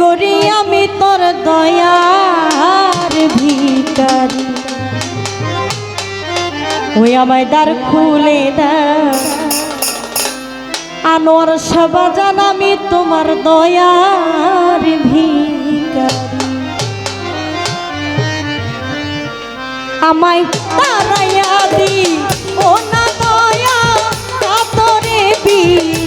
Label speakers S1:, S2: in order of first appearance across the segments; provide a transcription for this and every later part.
S1: করি আমি তোর দয়ার ভিকারি ওই আমায় দ্বার খুলে আনোয়ার সাবাজান, আমি তোমার দয়ার ভিকারি আমায় তারাইয়া দি ও না দয়া কাতরে বিনয়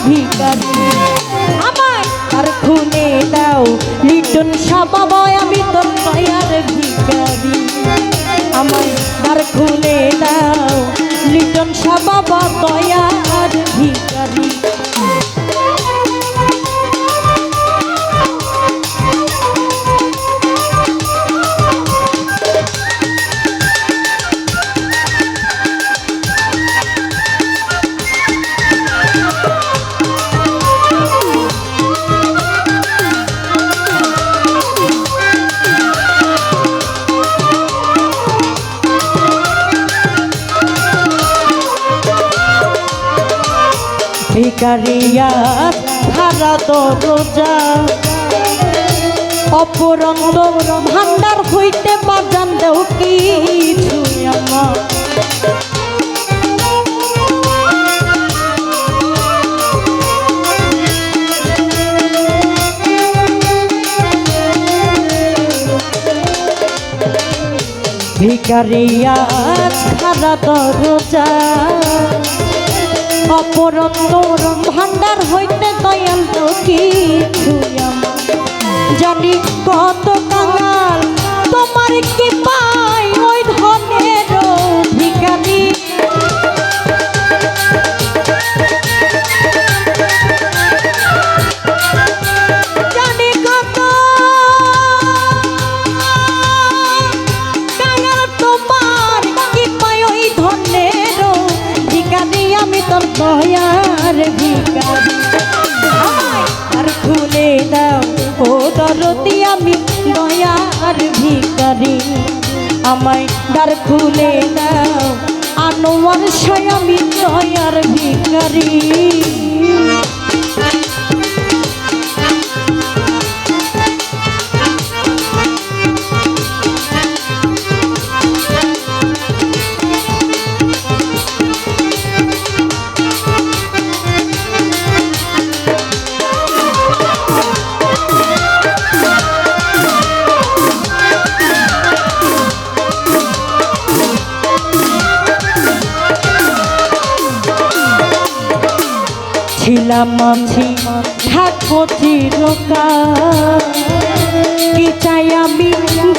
S1: ভিকারি আমার আর খুনে দাও লিটন সাবাবয় আমি তোর দয়ার ভিকারি ভিকারিয়া হারা তো রোজা অপরন্ত ভান্ডার হইতে বাজান দেও কিছু ভিকারিয়া ছাড়া দরজা অপরন্তর ভান্ডার হইতে দয়াল কিছু। জানি কত কাঙাল দয়ার ভিকারি আর খুলে দাও, ও দরতি আমি দয়ার ভিকারি আমায় দ্বার খুলে দাও, আনোয়ার সয়ামি দয়ার ভিকারি ছিলাম আছি থাকব কি চাই আমি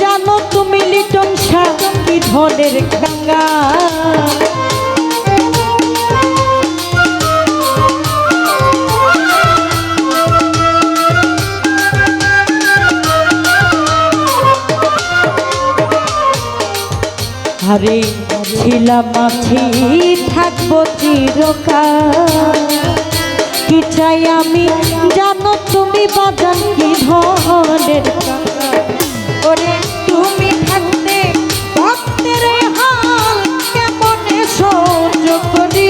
S1: জানো তুমি লিটন শাহ, কি ধনের গঙ্গা? আরে ছিলাম আছি থাকব চিরকাল কি চাই আমি? জানো তুমি বাজান কি টাকা ওরে তুমি থাকতে ভক্তের হাল কেমনে সহ্য করি?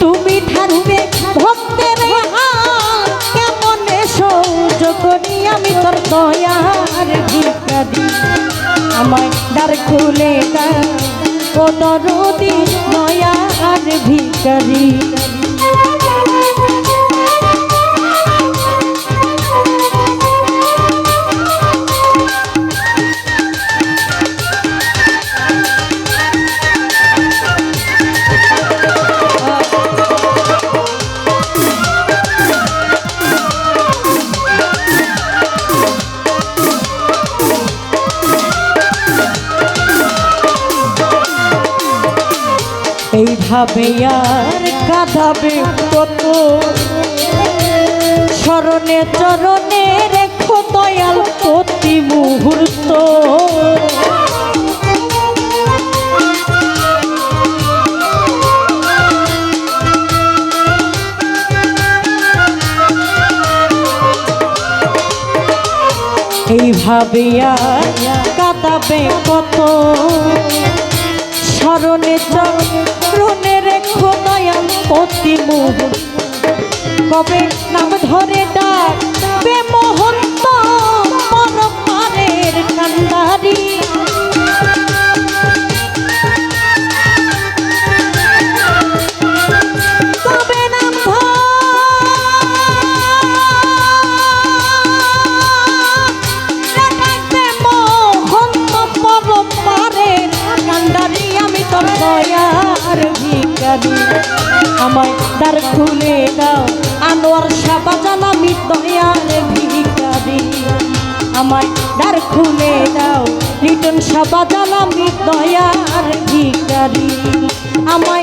S1: তুমি থাকতে ভক্তের হাল কেমনে সহ্য করি? আমি তোর দয়ার ভিকারি আমায় দ্বার খুলে তার। ও রোদি নয়া আর ভিকারি এইভাবে আর কাঁদাবে কত স্মরণে চরণে রেখো দয়াল প্রতি মুহূর্ত। এইভাবে আর কাঁদাবে কত? স্মরণে দয়াল প্রতি মুহূর্ত। কবে নাম ধরে ডাকবে আমায় তার খুলে দাও। আনোয়ার সাবা জানামি দয়ার ভিকারি আমায় দার খুলে দাও। লিটন সাবা জানামি দয়ার ভিকারি আমায়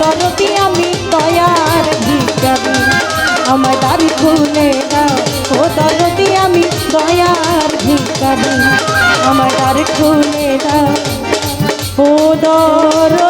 S1: দরদি আমি দয়ার ভিখারি। আমার দাবি খুলে ও দরদি আমি দয়ার ভিখারি। আমার দাবি খুলে ও দরদি